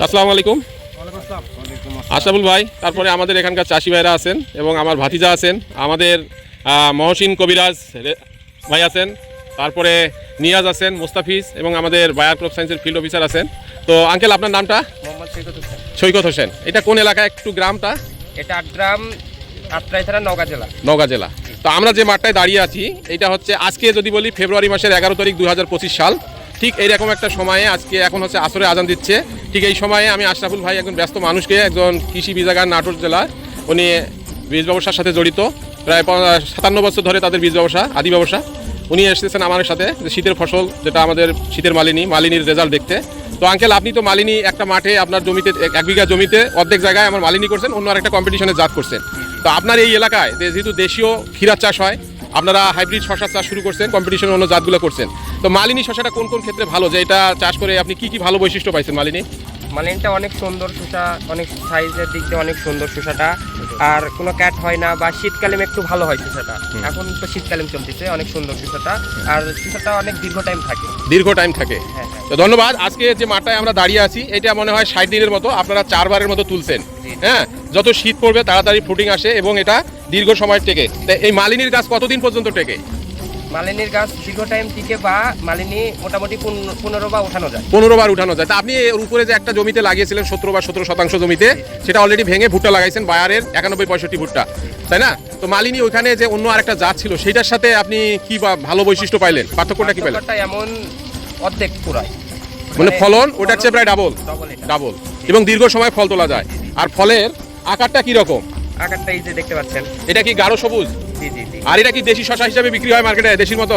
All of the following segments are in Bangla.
আসসালামু আলাইকুম। আশরাফুল ভাই তারপরে আমাদের এখানকার চাষি ভাইরা আছেন এবং আমার ভাতিজা আছেন আমাদের মহসিন কবিরাজ রে- ভাই আছেন তারপরে নিয়াজ আছেন মুস্তাফিজ এবং আমাদের বায়ার ক্রপ সায়েন্সের ফিল্ড অফিসার আছেন। তো আঙ্কেল আপনার নামটা? সৈকত হোসেন। এটা কোন এলাকা একটু গ্রামটা? এটা থানা নওগাঁ জেলা। নওগাঁ জেলা। তো আমরা যে মাঠটায় দাঁড়িয়ে আছি এটা হচ্ছে আজকে যদি বলি ফেব্রুয়ারি মাসের এগারো তারিখ দু হাজার পঁচিশ সাল। ঠিক এইরকম একটা সময়ে আজকে এখন হচ্ছে আসরে আজান দিচ্ছে। ঠিক এই সময়ে আমি আশরাফুল ভাই একজন ব্যস্ত মানুষকে, একজন কৃষি বিজাগার নাটোর জেলার, উনি বীজ ব্যবসার সাথে জড়িত। প্রায় সাতান্ন বছর ধরে তাদের বীজ ব্যবসা, আদি ব্যবসা। উনি এসেছেন আমার সাথে যে শীতের ফসল, যেটা আমাদের শীতের মালিনী, মালিনীর রেজাল্ট দেখতে। তো আঙ্কেল আপনি তো মালিনী একটা মাঠে, আপনার জমিতে, এক- বিঘা জমিতে অর্ধেক জায়গায় আমার মালিনী করছেন, অন্য আরেকটা কম্পিটিশনে জাত করছেন। তো আপনার এই এলাকায় যেহেতু দেশীয় ক্ষীরার চাষ হয় আপনারা হাইব্রিড শশা চাষ শুরু করছেন কম্পিটিশন অন্য জাতগুলো করছেন। তো মালিনী শশাটা কোন কোন ক্ষেত্রে ভালো? যে এটা চাষ করে আপনি কি কি ভালো বৈশিষ্ট্য পাইছেন মালিনী? মালিনটা অনেক সুন্দর শসা অনেক সাইজের দিক দিয়ে অনেক সুন্দর শসাটা আর কোনো ক্যাট হয় না বা শীতকালীন একটু ভালো হয় শসাটা এখন তো শীতকালীন চলতেছে অনেক সুন্দর শসাটা আর শসাটা অনেক দীর্ঘ টাইম থাকে। দীর্ঘ টাইম থাকে। হ্যাঁ হ্যাঁ। তো ধন্যবাদ আজকে যে মাঠটায় আমরা দাঁড়িয়ে আছি এটা মনে হয় ষাট দিনের মতো আপনারা চারবারের মতো তুলছেন। হ্যাঁ যত শীত পড়বে তাড়াতাড়ি ফুটিং আসে এবং এটা দীর্ঘ সময় টেকে। এই মালিনীর গাছ কতদিন পর্যন্ত টেকে? মালিনীর গাছ দীর্ঘ টাইম টিকে বা মালিনী মোটামুটি পনেরো- পনেরো বা উঠানো যায়। পনেরো বার উঠানো যায়। তা আপনি এর উপরে যে একটা জমিতে লাগিয়েছিলেন সতেরো বা সতেরো শতাংশ জমিতে সেটা অলরেডি ভেঙে ভুট্টা লাগাইছেন বায়ারের একানব্বই পঁয়ষট্টি ভুট্টা। তাই না? তো মালিনী ওইখানে যে অন্য আরেকটা জাত ছিল সেটার সাথে আপনি কি বা ভালো বৈশিষ্ট্য পাইলেন? পার্থক্যটা কি পার্থক্যটা এমন অর্ধেক পুরাই। মানে ফলন ওটার চেয়ে প্রায় ডাবল ডবল ডাবল এবং দীর্ঘ সময় ফল তোলা যায়। আর ফলের আকারটা কি রকম আকারটা এই যে দেখতে পাচ্ছেন। এটা কি গাঢ় সবুজ? জি জি জি। আর এটা কি দেশি শশা হিসাবে বিক্রি হয় মার্কেটে দেশির মতো?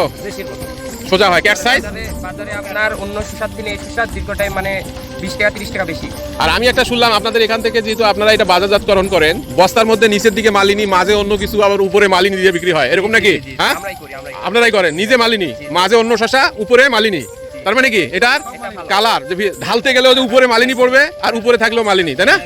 সোজা হয় ক্যাট সাইজ বাজারে আপনার অন্য শসার দিনে এই শসার দীর্ঘ টাইম মানে বিশ টাকা তিরিশ টাকা বেশি। আর আমি একটা শুনলাম আপনাদের এখান থেকে যেহেতু আপনারা এটা বাজারজাতকরণ করেন বস্তার মধ্যে নিচের দিকে মালিনী মাঝে অন্য কিছু আবার উপরে মালিনী দিয়ে বিক্রি হয়। এরকম নাকি? হ্যাঁ? আমরাই করি আমরাই করি। আপনারাই করেন নিজে মালিনী মাঝে অন্য শশা উপরে মালিনী। তার মানে কি? এটার কালার যে ঢালতে গেলেও যে উপরে মালিনী পড়বে আর উপরে থাকলেও মালিনী তাই না।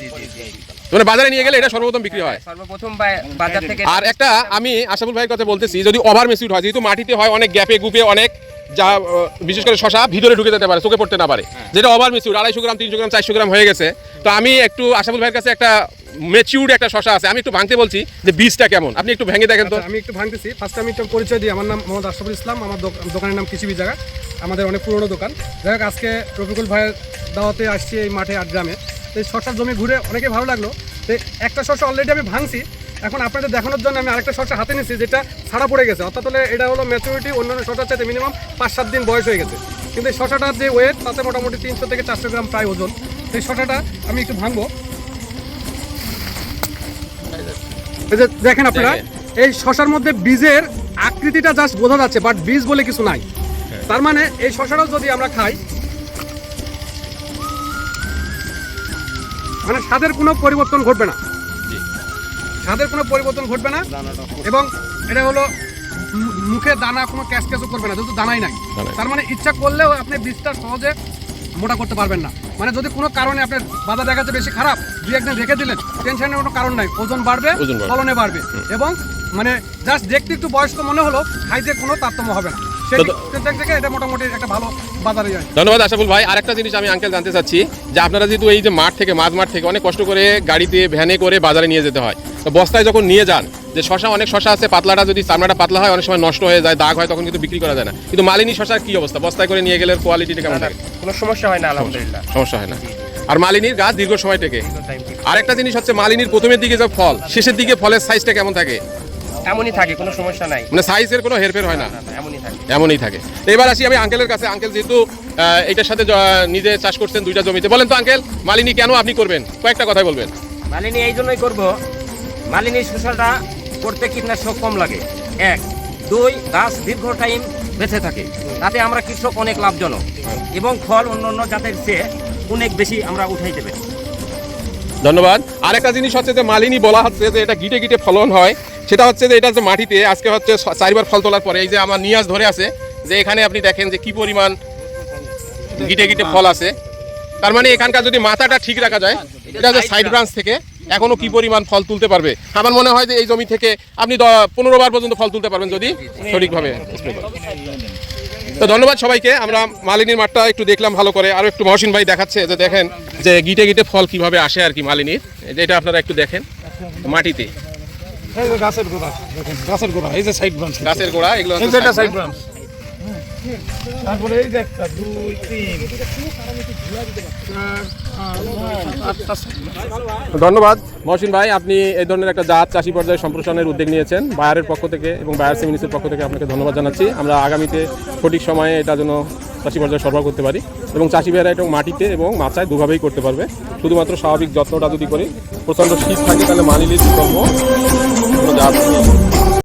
মানে বাজারে নিয়ে গেলে এটা সর্বপ্রথম বিক্রি হয়। সর্বপ্রথম বাজার থেকে আর একটা আমি আশাফুল ভাইয়ের কথা বলতেছি যদি ওভার মেসিউড হয় যেহেতু মাটিতে হয় অনেক গ্যাপে গুপে অনেক যা বিশেষ করে শশা ভিতরে ঢুকে যেতে পারে চোখে পড়তে না পারে। যেটা ওভার মেসিউড আড়াইশো গ্রাম তিনশো গ্রাম চারশো গ্রাম হয়ে গেছে। তো আমি একটু আশাফুল ভাইয়ের কাছে একটা মেচিউড একটা শশা আছে আমি একটু ভাঙতে বলছি যে বীজটা কেমন? আপনি একটু ভেঙে দেখেন তো। আচ্ছা, আমি একটু ভাঙতেছি। ফার্স্ট আমি একটু পরিচয় দিই আমার নাম মোহাম্মদ আশরাফুল ইসলাম আমার দোক- দোকানের নাম কৃষি জায়গা। আমাদের অনেক পুরনো দোকান। যাই হোক আজকে রফিকুল ভাইয়ের দাওয়াতে আসছি এই মাঠে আট গ্রামে। তো এই শশার জমি ঘুরে অনেকে ভালো লাগল। তো একটা শশা অলরেডি আমি ভাঙছি। এখন আপনাদের দেখানোর জন্য আমি আরেকটা শশা হাতে নিচ্ছি যেটা ছাড়া পড়ে গেছে। অর্থাৎ হলে এটা হলো ম্যাচুরিটি অন্যান্য শশার চাইতে মিনিমাম পাঁচ সাত দিন বয়স হয়ে গেছে। কিন্তু এই শশাটার যে ওয়েট তাতে মোটামুটি তিনশো থেকে চারশো গ্রাম প্রায় ওজন। সেই শশাটা আমি একটু ভাঙবো। এই যে দেখেন আপনারা এই শশার মধ্যে বীজের আকৃতিটা জাস্ট বোঝা যাচ্ছে বাট বীজ বলে কিছু নাই। তার মানে এই শশাটাও যদি আমরা খাই মানে স্বাদের কোনো পরিবর্তন ঘটবে না। স্বাদের কোনো পরিবর্তন ঘটবে না এবং এটা হলো মুখে দানা কোনো ক্যাশ ক্যাশও করবে না যেহেতু দানাই নাই। তার মানে ইচ্ছা করলেও আপনি বীজটা সহজে মোটা করতে পারবেন না। মানে যদি কোনো কারণে আপনার বাজার দেখাতে বেশি খারাপ দুই একদিন রেখে দিলেন টেনশনের কোনো কারণ নাই ওজন বাড়বে। ফলনে বাড়বে এবং মানে জাস্ট দেখতে একটু বয়স্ক মনে হলো খাইতে কোনো তারতম্য হবে না। সেই তো- দিক থেকে এটা মোটামুটি একটা ভালো বাজারে যায়। ধন্যবাদ আশাফুল ভাই। আরেকটা জিনিস আমি আঙ্কেল জানতে চাচ্ছি যে আপনারা যেহেতু এই যে মাঠ থেকে মাঝ মাঠ থেকে অনেক কষ্ট করে গাড়িতে ভ্যানে করে বাজারে নিয়ে যেতে হয় তো বস্তায় যখন নিয়ে যান যে শশা অনেক শশা আছে পাতলাটা যদি চামড়াটা পাতলা হয় অনেক সময় নষ্ট হয়ে যায় দাগ হয় তখন কিন্তু বিক্রি করা যায় না। কিন্তু মালিনী শশার কি অবস্থা? বস্তায় করে নিয়ে গেলে কোয়ালিটিটা কেমন থাকে? কোনো সমস্যা হয় না আলহামদুলিল্লাহ। সমস্যা হয় না। আর মালিনীর গাছ দীর্ঘ সময় থেকে থেকে। আরেকটা জিনিস হচ্ছে মালিনীর প্রথমের দিকে যে ফল শেষের দিকে ফলের সাইজটা কেমন থাকে? এমনই থাকে কোনো সমস্যা নাই। মানে সাইজের কোনো হেরফের হয় না। এমনই থাকে। এমনই থাকে। এবার আসি আমি আঙ্কেলের কাছে। আঙ্কেল যেহেতু এটার সাথে নিজে চাষ করছেন দুইটা জমিতে। বলেন তো আঙ্কেল মালিনী কেন আপনি করবেন? কয়েকটা কথাই বলবেন। মালিনী এই জন্যই করব। মালিনী শসাটা করতে কীটনাশক কম লাগে। এক। দুই গাছ দীর্ঘ টাইম বেঁচে থাকে। তাতে আমরা কৃষক অনেক লাভজনক। এবং ফল অন্য অন্য জাতের চেয়ে অনেক বেশি আমরা উঠাই দেবে ধন্যবাদ। আরেকটা জিনিস হচ্ছে যে মালিনী বলা হচ্ছে যে এটা গিটে গিটে ফলন হয়। সেটা হচ্ছে যে এটা যে মাটিতে, আজকে হচ্ছে চারবার ফল তোলার পরে এই যে আমার নিয়াজ ধরে আছে, যে এখানে আপনি দেখেন যে কি পরিমাণ গিটে গিটে ফল আছে। তার মানে এখানকার যদি মাথাটা ঠিক রাখা যায়, এটা যে সাইড ব্রাঞ্চ থেকে এখনও কি পরিমাণ ফল তুলতে পারবে? আমার মনে হয় যে এই জমি থেকে আপনি পনেরো বার পর্যন্ত ফল তুলতে পারবেন যদি সঠিকভাবে তো ধন্যবাদ সবাইকে, আমরা মালিনীর মাঠটা একটু দেখলাম ভালো করে। আরও একটু মহসিন ভাই দেখাচ্ছে যে দেখেন যে গিটে গিটে ফল কীভাবে আসে আর কি মালিনীর। এটা আপনারা একটু দেখেন মাটিতে। এই যে গাছের গোড়া দেখেন গাছের গোড়া এই যে সাইড ব্রাঞ্চ গাছের গোড়া এগুলো এই যে এটা সাইড ব্রাঞ্চ তারপরে এই যে একটা দুই তিন। ধন্যবাদ। মহসিন ভাই আপনি এই ধরনের একটা জাত চাষি পর্যায়ে সম্প্রসারণের উদ্যোগ নিয়েছেন। বায়ারের পক্ষ থেকে এবং বায়ার সেমিনিসের পক্ষ থেকে আপনাকে ধন্যবাদ জানাচ্ছি। আমরা আগামীতে সঠিক সময়ে এটা যেন চাষি পর্যায়ে সরবরাহ করতে পারি এবং চাষি ভাইয়েরা এটা মাটিতে এবং মাচায় দুভাবেই করতে পারবে। শুধুমাত্র স্বাভাবিক যত্নটা যদি করি প্রচণ্ড শীত থাকে তাহলে মানিলির বিকল্প কোনো জাত নেই।